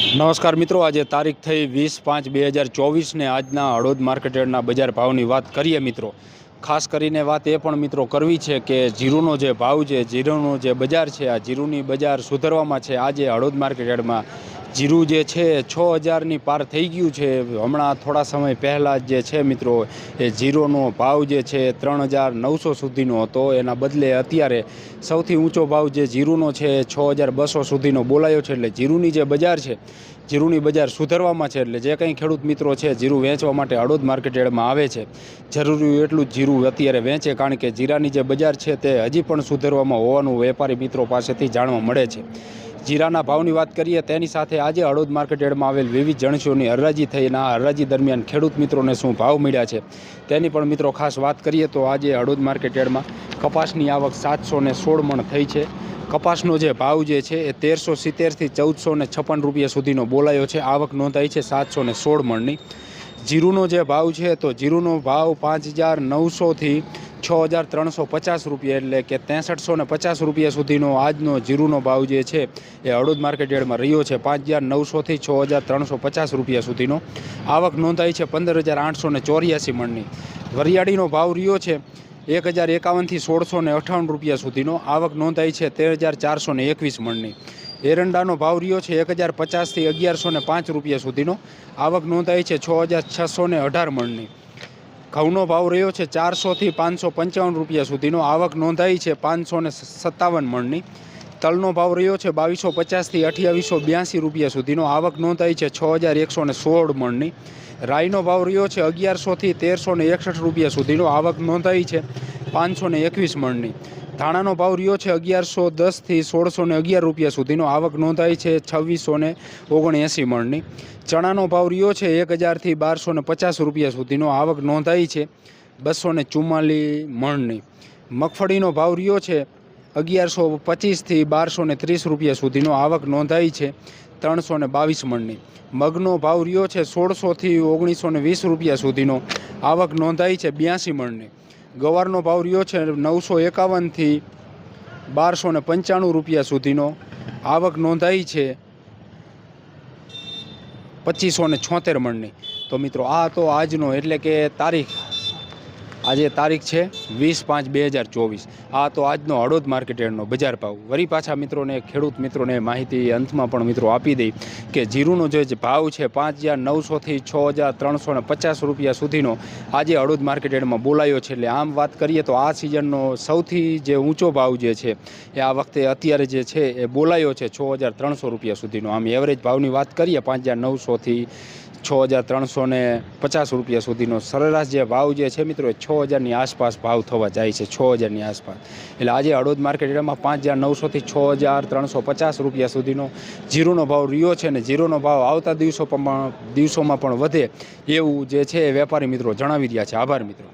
નમસ્કાર મિત્રો, આજે તારીખ થઈ વીસ પાંચ બે હજાર ચોવીસને આજના હળોદ માર્કેટના બજાર ભાવની વાત કરીએ મિત્રો. ખાસ કરીને વાત એ પણ મિત્રો કરવી છે કે જીરુનો જે ભાવ છે, જીરુનો જે બજાર છે, આ જીરુની બજાર સુધરવામાં છે. આજે હળોદ માર્કેટમાં જીરું જે છે છ હજારની પાર થઈ ગયું છે. હમણાં થોડા સમય પહેલાં જે છે મિત્રો, એ જીરોનો ભાવ જે છે ત્રણ હજાર નવસો સુધીનો હતો. એના બદલે અત્યારે સૌથી ઊંચો ભાવ જે જીરુનો છે છ હજાર બસો સુધીનો બોલાયો છે. એટલે જીરુની જે બજાર છે, જીરુની બજાર સુધરવામાં છે. એટલે જે કંઈ ખેડૂત મિત્રો છે જીરું વેચવા માટે હળોદ માર્કેટ યાર્ડમાં આવે છે. જરૂરી એટલું જ જીરું અત્યારે વેચે, કારણ કે જીરાની જે બજાર છે તે હજી પણ સુધરવામાં હોવાનું વેપારી મિત્રો પાસેથી જાણવા મળે છે. જીરાના ભાવની વાત કરીએ, તેની સાથે આજે હળોદ માર્કેટ આવેલ વિવિધ જણસીઓની હરાજી થઈને આ હરાજી દરમિયાન ખેડૂત મિત્રોને શું ભાવ મળ્યા છે, તેની પણ મિત્રો ખાસ વાત કરીએ તો આજે હળોદ માર્કેટ કપાસની આવક સાતસો ને સોળ મણ થઈ છે. કપાસનો જે ભાવ જે છે એ તેરસો સિત્તેરથી ચૌદસો ને છપ્પન રૂપિયા સુધીનો બોલાયો છે. આવક નોંધાઈ છે સાતસો ને સોળ મણની. જીરુનો જે ભાવ છે તો જીરુનો ભાવ પાંચ હજાર નવસોથી છ હજાર ત્રણસો પચાસ રૂપિયા એટલે કે ત્રેસઠસો ને પચાસ રૂપિયા સુધીનો આજનો જીરુનો ભાવ જે છે એ હળોદ માર્કેટ યાર્ડમાં રહ્યો છે. પાંચ હજાર નવસોથી છ હજાર ત્રણસો પચાસ રૂપિયા સુધીનો આવક નોંધાઈ છે પંદર હજાર આઠસો ને ચોર્યાસી મણની. વરિયાળીનો ભાવ રહ્યો છે એક હજાર એકાવનથી સોળસો ને અઠ્ઠાવન રૂપિયા સુધીનો આવક નોંધાઈ છે તેર હજાર ચારસો ને એકવીસ મણની. એરંડાનો ભાવ રહ્યો છે એક હજાર પચાસથી અગિયારસો ને પાંચ રૂપિયા સુધીનો આવક નોંધાઈ છે છ હજાર છસો ને અઢાર મણની. ઘઉંનો ભાવ રહ્યો છે ચારસોથી પાંચસો પંચાવન રૂપિયા સુધીનો. આવક નોંધાઈ છે પાંચસો ને સત્તાવન મણની. તલનો ભાવ રહ્યો છે બાવીસો પચાસથી અઠ્યાવીસો બ્યાસી રૂપિયા સુધીનો. આવક નોંધાઈ છે છ હજાર એકસો ને સોળ મણની. રાઈનો ભાવ રહ્યો છે અગિયારસોથી તેરસો ને એકસઠ રૂપિયા સુધીનો. આવક નોંધાઈ છે પાંચસો ને એકવીસ મણની. ધાણાનો ભાવ રહ્યો છે અગિયારસો દસથી સોળસો ને અગિયાર રૂપિયા સુધીનો. આવક નોંધાઈ છે છવ્વીસો ને ઓગણએંસી મણની. ચણાનો ભાવ રહ્યો છે એક હજારથી બારસો ને પચાસ રૂપિયા સુધીનો. આવક નોંધાઈ છે બસો ને ચુમ્માલીસ મણની. મગફળીનો ભાવ રહ્યો છે અગિયારસો પચીસથી બારસો ને ત્રીસ રૂપિયા સુધીનો. આવક નોંધાઈ છે ત્રણસો ને બાવીસ મણની. મગનો ભાવ રહ્યો છે સોળસોથી ઓગણીસો ને વીસ રૂપિયા સુધીનો. આવક નોંધાઈ છે બ્યાસી મણની. ગવારનો ભાવ રહ્યો છે નવસો એકાવનથી બારસો ને પંચાણું રૂપિયા સુધીનો. આવક નોંધાઈ છે પચીસો ને છોતેર મણની. તો મિત્રો આ તો આજનો એટલે કે તારીખ આજે તારીખ છે વીસ પાંચ બે હજાર ચોવીસ. આ તો આજનો હળોદ માર્કેટયાર્ડનો બજાર ભાવ. વરી પાછા મિત્રોને, ખેડૂત મિત્રોને માહિતી અંતમાં પણ મિત્રો આપી દઈ કે જીરુનો જે ભાવ છે પાંચ હજાર નવસોથી છ હજાર ત્રણસો ને પચાસ રૂપિયા સુધીનો આજે હળોદ માર્કેટયાર્ડમાં બોલાયો છે. એટલે આમ વાત કરીએ તો આ સિઝનનો સૌથી જે ઊંચો ભાવ જે છે એ આ વખતે અત્યારે જે છે એ બોલાયો છે છ હજાર ત્રણસો રૂપિયા સુધીનો. આમ એવરેજ ભાવની વાત કરીએ પાંચ હજાર નવસોથી છ હજાર ત્રણસો ને પચાસ રૂપિયા સુધીનો સરેરાશ જે ભાવ જે છે મિત્રો છ હજારની આસપાસ ભાવ થવા જાય છે, છ હજારની આસપાસ. એટલે આજે હળવદ માર્કેટ એરિયામાં પાંચ હજાર નવસોથી છ હજાર ત્રણસો પચાસ રૂપિયા સુધીનો જીરોનો ભાવ રહ્યો છે ને જીરોનો ભાવ આવતા દિવસો પણ દિવસોમાં પણ વધે એવું જે છે વેપારી મિત્રો જણાવી રહ્યા છે. આભાર મિત્રો.